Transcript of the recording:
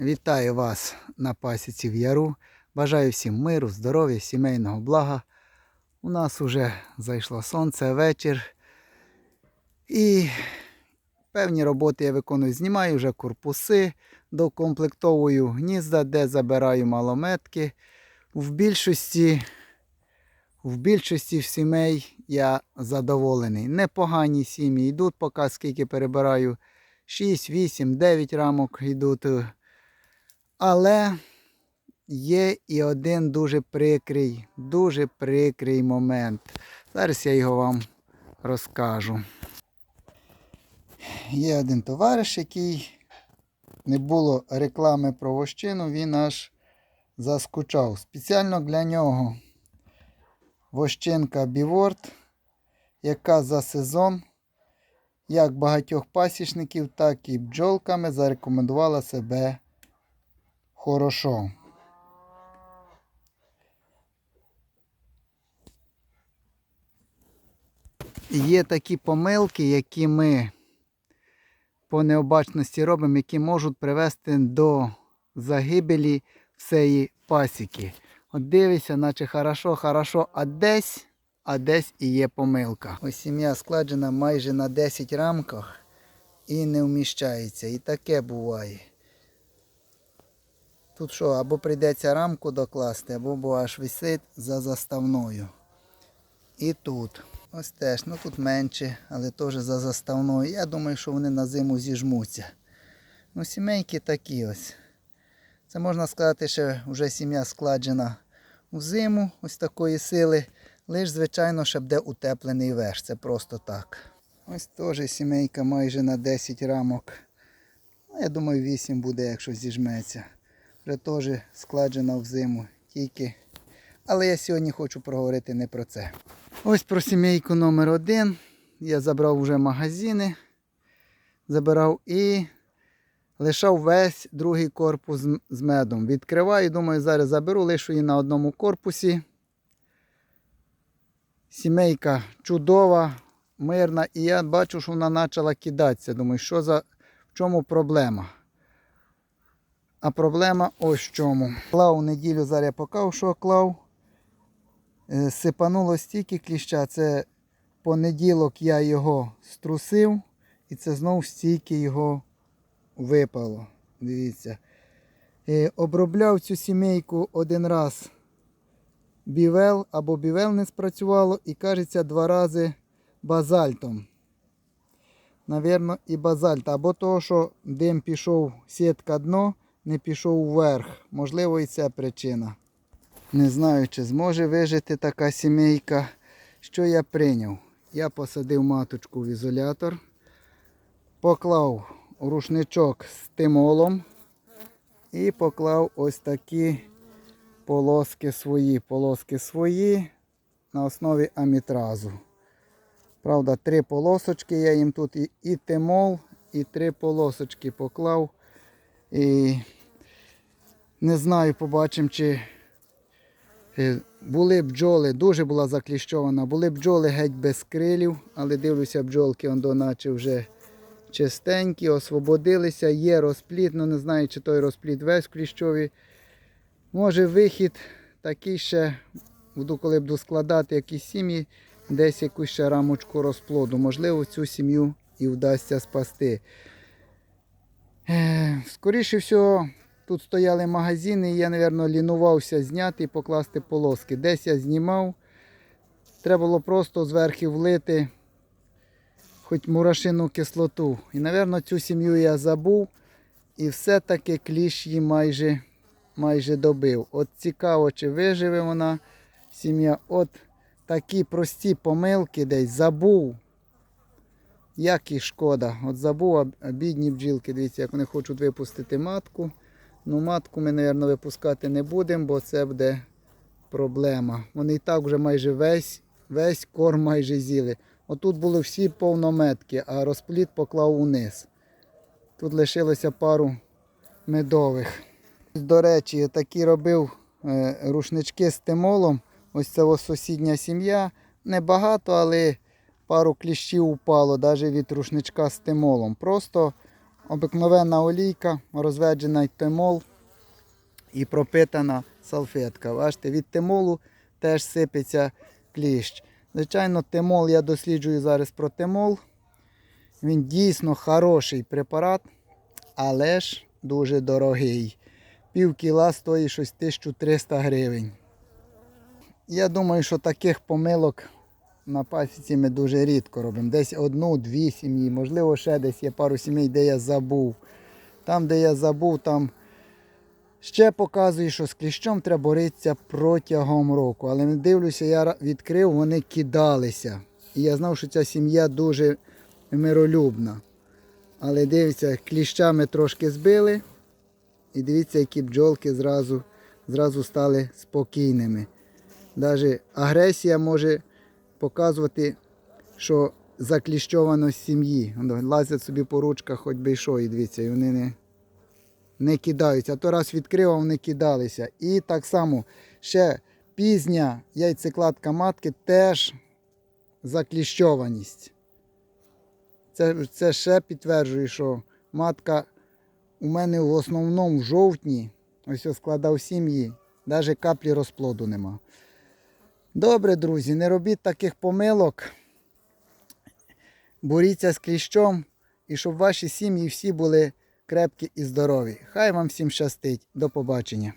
Вітаю вас на пасіці в Яру. Бажаю всім миру, здоров'я, сімейного блага. У нас уже зайшло сонце, вечір. І певні роботи я виконую. Знімаю вже корпуси, докомплектовую гнізда, де забираю малометки. В більшості, в більшості сімей я задоволений. Непогані сім'ї йдуть, поки скільки перебираю. 6, 8, 9 рамок йдуть. Але є і один дуже прикрий, дуже прикрий момент. Зараз я його вам розкажу. Є один товариш, який не було реклами про вощину, він аж заскучав. Спеціально для нього вощинка Біворд, яка за сезон, як багатьох пасічників, так і бджолками зарекомендувала себе хорошо. Є такі помилки, які ми по необачності робимо, які можуть привести до загибелі всієї пасіки. От дивишся, наче хорошо, хорошо, а десь, а десь і є помилка. Ось сім'я складена майже на 10 рамках і не вміщається. І таке буває. Тут що, або прийдеться рамку докласти, або бо аж висить за заставною. І тут. Ось теж, ну тут менше, але теж за заставною. Я думаю, що вони на зиму зіжмуться. Ну, сімейки такі ось. Це можна сказати, що вже сім'я складена у зиму ось такої сили. Лиш, звичайно, щоб де утеплений верх. Це просто так. Ось теж сімейка майже на 10 рамок. Ну, я думаю, 8 буде, якщо зіжметься. Вже теж складена в зиму. Тільки. Але я сьогодні хочу проговорити не про це. Ось про сімейку номер один. Я забрав вже магазини. Забирав і лишав весь другий корпус з медом. Відкриваю, думаю, зараз заберу, лишу її на одному корпусі. Сімейка чудова, мирна. І я бачу, що вона почала кидатися. Думаю, що за в чому проблема? А проблема ось в чому. Клав у неділю, зараз я покажу, що клав. Е, Сипануло стільки кліща. Це понеділок я його струсив, і це знову стільки його випало. Дивіться. Е, Обробляв цю сімейку один раз бівел або бівел не спрацювало і кажеться два рази базальтом. Навірно, і базальт. Або того, що дим пішов сітка дно, не пішов вверх. Можливо, і це причина. Не знаю, чи зможе вижити така сімейка. Що я прийняв? Я посадив маточку в ізолятор, поклав рушничок з тимолом і поклав ось такі полоски свої. Полоски свої на основі амітразу. Правда, три полосочки я їм тут і, і тимол, і три полосочки поклав. І не знаю, побачимо, чи Е, були бджоли, дуже була закліщована, були бджоли геть без крилів, але дивлюся, бджолки он до наче вже чистенькі, освободилися, є розпліт, ну не знаю, чи той розпліт весь в кліщові. Може вихід такий ще, буду, коли буду складати якісь сім'ї, десь якусь ще рамочку розплоду. Можливо, цю сім'ю і вдасться спасти. Е, Скоріше всього, Тут стояли магазини, і я, мабуть, лінувався зняти і покласти полоски. Десь я знімав. Треба було просто зверху влити хоч мурашину кислоту. І, мабуть, цю сім'ю я забув. І все-таки кліщ її майже, майже добив. От цікаво, чи виживе вона сім'я. От такі прості помилки десь забув. Як і шкода. От забув, бідні бджілки. Дивіться, як вони хочуть випустити матку. Ну, матку ми, мабуть, випускати не будемо, бо це буде проблема. Вони і так вже майже весь, весь корм майже з'їли. Отут були всі повнометки, а розпліт поклав униз. Тут лишилося пару медових. До речі, я такі робив е, рушнички з тимолом. Ось це ось сусідня сім'я. Небагато, але пару кліщів упало, навіть від рушничка з тимолом. Просто обикновенна олійка, розведжений темол і пропитана салфетка. Бачите, від темолу теж сипеться кліщ. Звичайно, темол я досліджую зараз про темол. Він дійсно хороший препарат, але ж дуже дорогий. Пів кіла стоїть щось 1300 гривень. Я думаю, що таких помилок на пасіці ми дуже рідко робимо. Десь одну-дві сім'ї, можливо, ще десь є пару сімей, де я забув. Там, де я забув, там ще показую, що з кліщом треба боротися протягом року. Але не дивлюся, я відкрив, вони кидалися. І я знав, що ця сім'я дуже миролюбна. Але дивіться, кліщами трошки збили. І дивіться, які бджолки зразу, зразу стали спокійними. Навіть агресія може показувати, що закліщованість сім'ї. Лазять собі по ручках, хоч би й що, і дивіться, і вони не, не кидаються. А то раз відкрив, вони кидалися. І так само ще пізня яйцекладка матки теж закліщованість. Це, це ще підтверджує, що матка у мене в основному в жовтні, ось складав сім'ї, навіть каплі розплоду нема. Добре, друзі, не робіть таких помилок. Боріться з кліщом і щоб ваші сім'ї всі були крепкі і здорові. Хай вам всім щастить. До побачення.